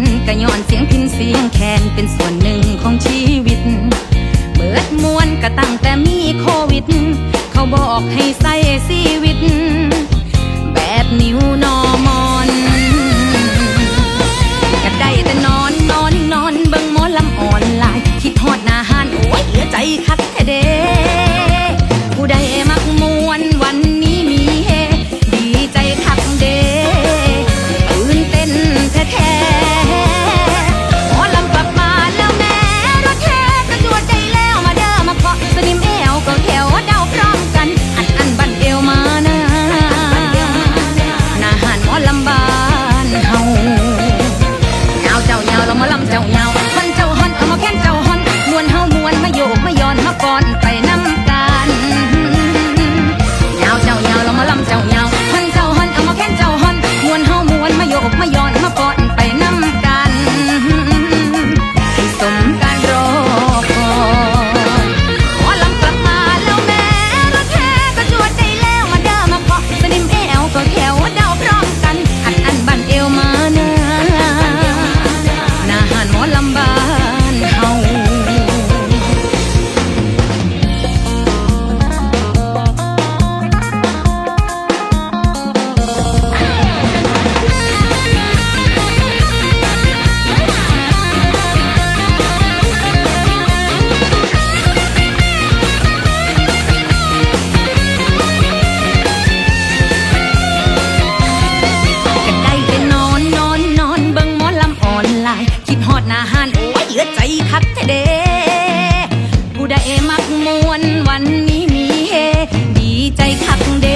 นกะย้อนเสียงพินเสียงแคนเป็นส่วนหนึ่งของชีวิต เบิดมวนกะตั้งแต่มีโควิด เขาบอกให้ใส่ชีวิต เหลือใจคักแท้เด้ผู้ใดมักมวนวันนี้มีเฮดีใจคักเด